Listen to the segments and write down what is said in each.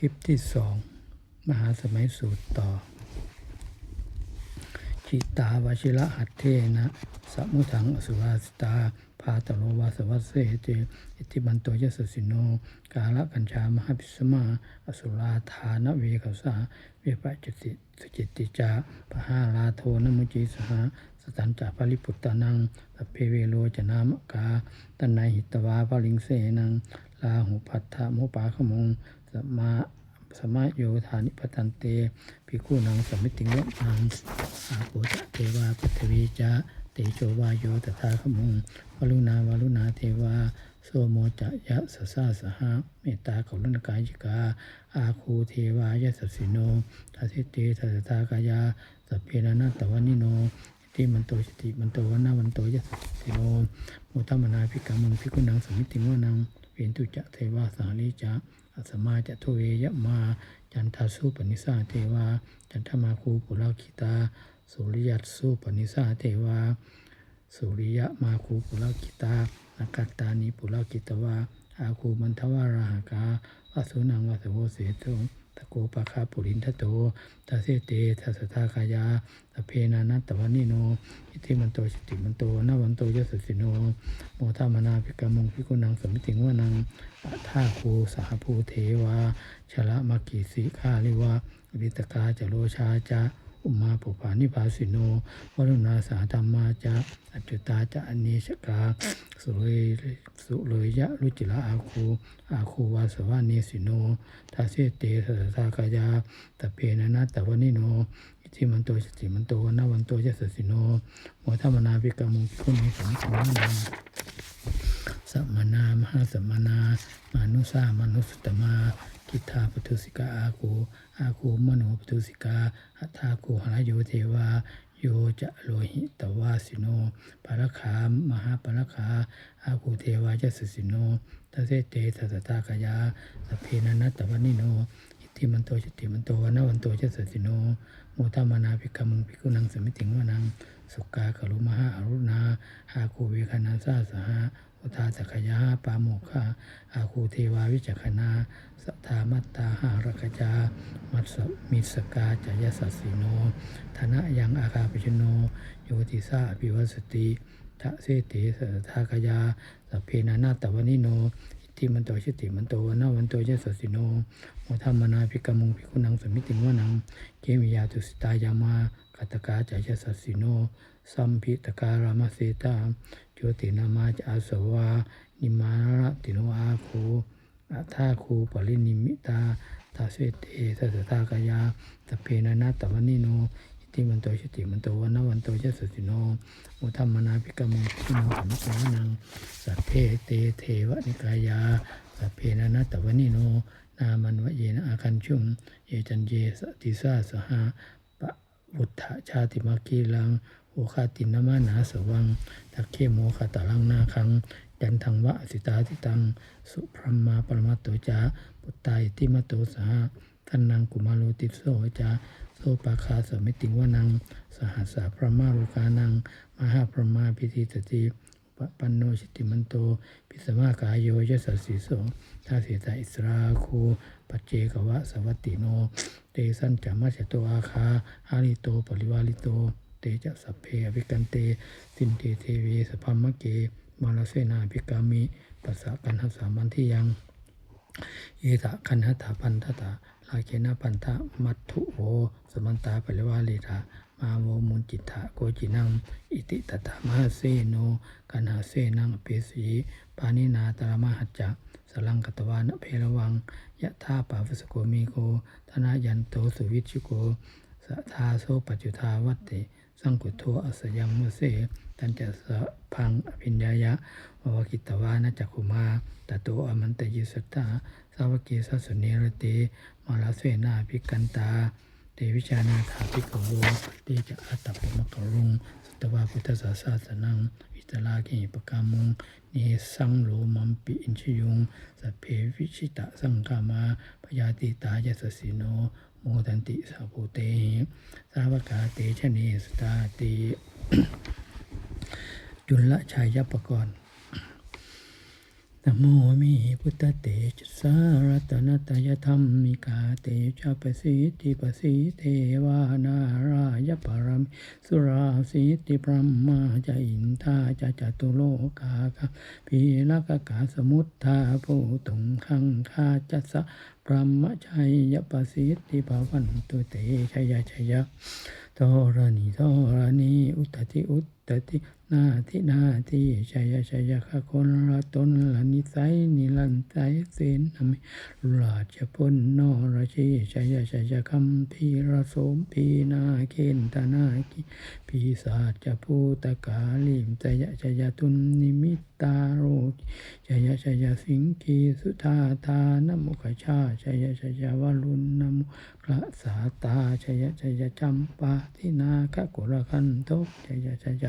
คลิปที่สองมหาสมัยสูตรต่อ จิตาวชิระหัตเทนะสมุทังอสุราสตาพาตโลวาสวัสเสเตอิติมันโตยสสสิโน กาละกัญชามหาพิสมา อสุราธานเวกสาเวปะจิติสจิตติจาปหาลาโทนมุจิสหาสตันจาภริปุตตานังสเพเวโลจนามกาตันนหิตวาภลิงเสนังลาหุพัทธโมปาขมง สมมาสมาโยธานิปตันเตภิกขุนังสมิติงวะนังอาโปจะเทวาปทวีจะเตโชวาโยตถาขมุงวลุนาวลุนาเทวาโสโมจะยะสสาสหะเมตตากรุณกายิกา อาคูเทวายะสสสิโนทัสิเตทัสตากายาสัพเพนานตวานิโนติมันโตสติมันโตวันนาวันโตยะสติโนมทัมมนาภิกามุงภิกขุนังสมิติงวะนัง เวนตุจะเทวาสาลิจะอัสมาจะทุเวยะมา จันทาสุปนิสาเทวา จันทมาคูปุราคิตา สุริยัตสุปนิสาเทวา สุริยะมาคูปุราคิตานากัตตานิปุราคิตวาอาคูมันทวาราหกาวสุนังวาสโวเสตุ ตะโกปะคาปุรินทโตทาเสเตทัสทากายาตะเพนานัตตวันิโนอิทิมันโตสติมันโตนาวันโตยสสสิโน โมทามนาภิกามุงพิกุนังสมิติงวานังอัฏฐาคูสหภูเทวาชละมกิสิกาลิวาวิตกาจโรชาจา อุมาปุปานิภาสิโนวรุณาสาธรรมาจาอัจจุตาจะอเนชกาสุเลยสุเลยยะรุจิละอาคูอาคูวาสวาเนสิโนทาเสเตสัสสากายาตะเพนะนะตะวนิโนอิทิมันโตสติมันโตนาวันโตยสสสิโนโมทามนาภิกามุงภิกุณิสัมสัมนังสัมมนามหาสัมมนามานุสามนุสตมา กิทาปทุสิกาอาคูอาคูมโนปทุสิกาอัฏฐาคูหรโยเทวาโยจะโลหิตวาสิโนปารคามมหาปารคาอาคูเทวายสสิโนทัสเสเตทัสตากายาสเพนันตวันิโน ทิมันโตชติมันโตวนวันโตยสสิโนโมทามานาภิกขมุงภิกขุนังสมิติงวานังสุกากรุมหาอรุณาหาคูเวคณาสาสหะอุทาจักขยาปาโมคาอาคูเทวาวิจักขณาสัทธามัตตาหารกจา มัสมิสกาจายสัสสิโนธนะยังอาคาปิชโนโยติสาอภิวสติทะเสติสัทธากยาสัพเพนานาตวนิโน อิติมันโตชิติมันโตวันนาวันโตยสัสสิโนโมทัมมนาภิกขมุงภิกขุนังสมิติงวนังเกมิยาตุสตายามากัตกาจายสัสสิโนสัมพิตการามเสตาโจตินามาจอาสวานิมาระติโนอาคูอัฏฐาคูปรินิมิตาตาเสเตสัสตากายาตเพนนาตวนิโน ติมันโตชติมันโตวันนวันโตยสสิโนโมทัมมนาภิกขมุงพิโนสัมปนังสัพเพเตเทวนิกายาสัพเพนะนาตวนิโน นามันวะเยนะอาคันชุงเยจันเยสติสาสหาปะวุฒะชาติมากีลังโอคาตินนามานาสวังทักเคโมคาตาลังนาคังจันทังวะสิตาติตัง สุพรหมาปรมัตโตจาปุตตายติมโตสหทันนังกุมาโลติโสจา ปาคาสมิติงวานัง สหัสสะพระมารุกานัง มหาพระมาพิธิตติปปันโนชิติมันโต พิสมากายโยยสัสสิโสทาสิตาอิสราคูปัจเจกวะสวัตติโน เตสันจามัจโตอาคาอาริโตปริวาลิโต เตจะสัพเพอภิกันเต สินเตเทเวสพัมมะเก มาลเสนาภิกามิปัสสะกันหัสสามันที่ยังเอตะคันหตาพันธตา ลาเกนะพันธะมัตถุโวสมันตาปริวาลิธามาโวมุนจิตะโกจินังอิติตถามหาเสโนกันหาเสนังอเปสีปานินาตรมหัจจะสลังกตวานเพรวังยะธาปาวสโกมีโกธนายันโตสุวิชุโกสทาโสปัจจุทาวัตติสังกุโทอสยังมุเสตันจะสะพังอภิญญายะววกิตวานะจักขุมาตโตอมันตยิสัตตา สาวกีสัสสุเนรติมาลาเสนาภิกันตาเตวิชานาถาภิกขโวเตจะอัตตปมกรุงสุตวาพุทธศาสสนังวิตลาเกปกามุงเนสังโลมัมปิอินชยุงสัพเพวิชิตะสังกามาพยาติตายสสสิโนโมทันติสาภูเตสาวกาเตชะเนสตาติจุลชัยยปกรณ์ นโมมีพุทธเตจัสารัตนตยธรรมิกาเตชะปะสิทธิปะสิเทวานารายปรมิสุราสิทธิพรหมาจะอินทาจะจตุโลกาคะพีละกกาสมุทธาภูตุงคังคาจัสสะพรหมชัยยปะสิทธิภวันตุเตชยชัยธรณีธรณีอุตติอุตตินาทินาทิชัยชัยคะคนละตนละนิสัยนิรันใจเสนอมิราชพลนรชีชัยชัยคัมพีระสมพีนาเคนตนาคิปีศาจจะภูตกาลิมจยะชยตุนนิมิตตาโรจยะชยสิงคีสุธาทานมุขชาชยชยวรุณนมุกระสาตาชยชยจัมปาทินาคะกุรคันโตชยชย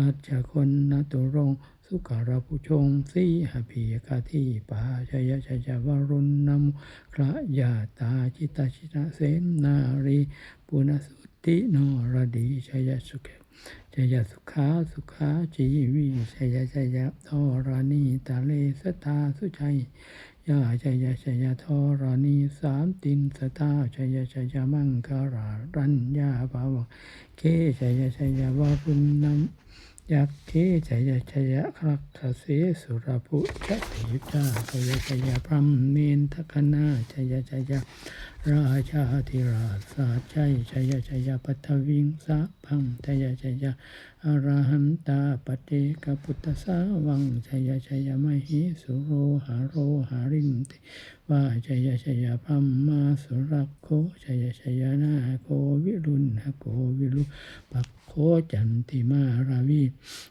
กัจจคนนตุรงสุการะผู้ชงสีหพีกาที่ปาชยชยาวรุณนมุกระยาตาจิตาชิตาเสนนารีปุณสุติโนรดีชยสุเกจยสุขาสุขาจีวีชยชยทรานีตาเลสตาสุชัยยาชยชยทรานีสามตินสตาชยชยมังคารารัญญาภาวะเคชยชยวรุณนัม ยักเคชยชยครักขเสสุรพุชเถจาชยชยพรมเมนทคนาชยชยะราชาธิราชาชัยชยชัยปัทวิงสะพังชยชัยอรหันตาปเตกพุทธสาวังชยชัยมหิสุโรหาโรหารินติว่าชยชัยพรหมาสุรักโคชยชัยนาโควิรุณหโกวิรุปัก จันติมาราวี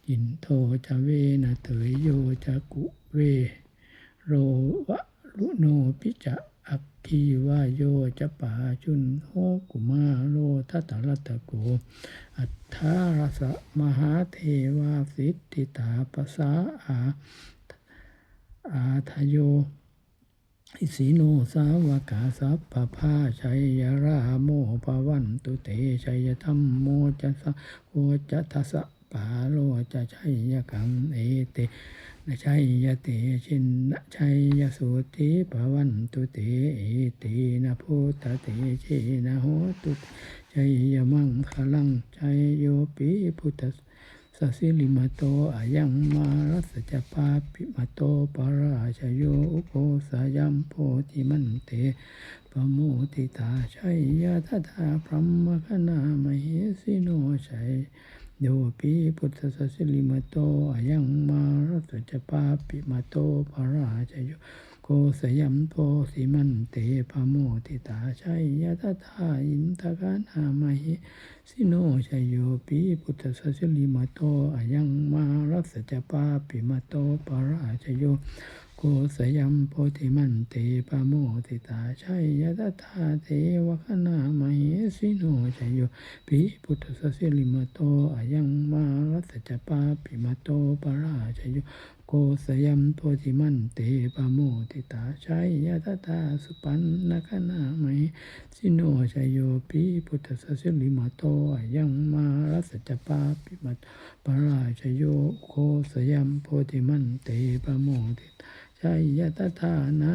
อินโทจเวนะเตยโยจะกุเว โรวะลุโนปิจะอักขีวาโยจะปาจุนโหกุมาโลทัตรัตโก อัฏฐารสะมหาเทวาสิทธิตาปสาอาอาทโย อิสิโนสาวกาสัพพพาชัยยราโมปวันตุเตชัยธรรมโมจะสโคจะทัสสะปาโลจะชัยยกังเอเตนะชัยยเตชินนะชัยยสุติปวันตุเตเอตินะพุทธเตชินะโหตุชัยยมังคลังชัยโยปิพุทธ สสิลิมาโตอายังมารัสจะปาปิมาโตปราชโยอุโกสายัมโพธิมันเตปโมติตาชัยยะทธาพรหมคณามเหสิโนชัยโยปิพุทธสสิลิมาโตอายังมารัสจะปาปิมาโตปราชโย โกสยัมโพสิมันเตปโมติตาชัยยะทธาอินทกานามหิสิโนชัยโยปิพุทธสัสลิมาโตอายังมารัสจปาปิมาโตปราชโยโกสยัมโพธิมันเตปโมติตาชัยยะทธาเทวคณามหิสิโนชัยโยปิพุทธสัสลิมาโตอายังมารัสจปาปิมาโตปราชโย โกสยมโพธิมันเตปโมติตาชัยยะตตาสุปันนะคนามัยสิโนชัยโยปิพุทธสัสสิลิมาโตยังมารัสจปาปิมัตปราชโยโกสยมโพธิมันเตปโมติตา ชัยยะตตานา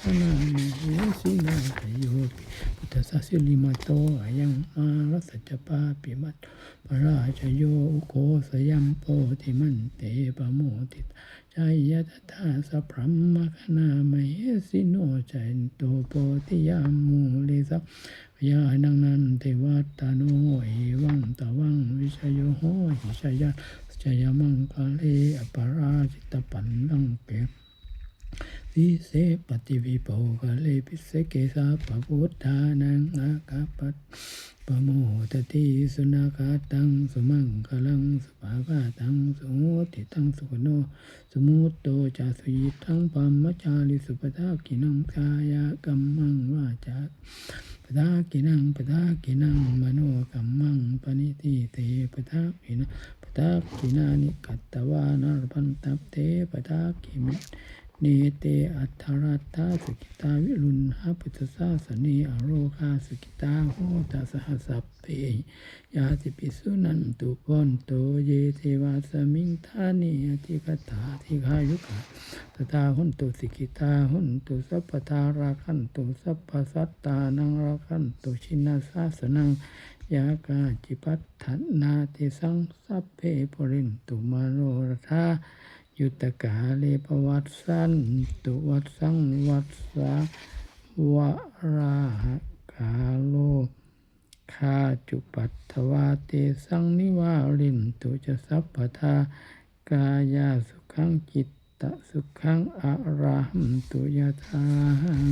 คนาเมัยสินชัยโยปิพุทธสัสสิลิมาโตอะยังมารัสจปาปิมัตปราชโยโกสยัมโพธิมันเตปโมติตชัยยะตถาสัพพรหมคณามเหสิโนจันโตโพธิยามูลิสัพยานังนันเทวัตตาโนเอวังตะวังวิชโยโหหิชยะชยมังคาเลอปาราจิตปันลังเป วิเศษปฏิวิโปกะเลปิเสเกสาปพุทธานังอากาปัตปะโมตติสุนาคาตังสุมังคลังสุภากาตังสุโติตังสุขโนสมุตโตจาสุยิทังปัมมจาริสุปทากินังกายกัมมังวาจาปทากินังปทากินังมโนกัมมังปณิติเตปทากินังปทากินานิกัตตวานารพันตัปเตปทากิมิ นเตอัทธรัตตาสกิตาวิรุณหาพุทธศาสนีอโรคาสกิตาโหตสหสัพเพยาติปิสุนันตุปนโตเยเทวาสมิงทานิอธิกถาธิคายุกะตถาหุนตุสิกิตาหุนตุสัพพทาราคันตุสัพพสัตตานังราคันตุชินาสาสนังยากาจิปัฏฐานาติสังสัพเพปรินตุมาโนรธา ยุตกาเลปวัตสันตุวัตสังวัตสาวราหกาโลคาจุปัตถวาเตสังนิวารินตุจะสัพพทากายาสุขังจิตตสุขังอะรหันตุยะทาหัง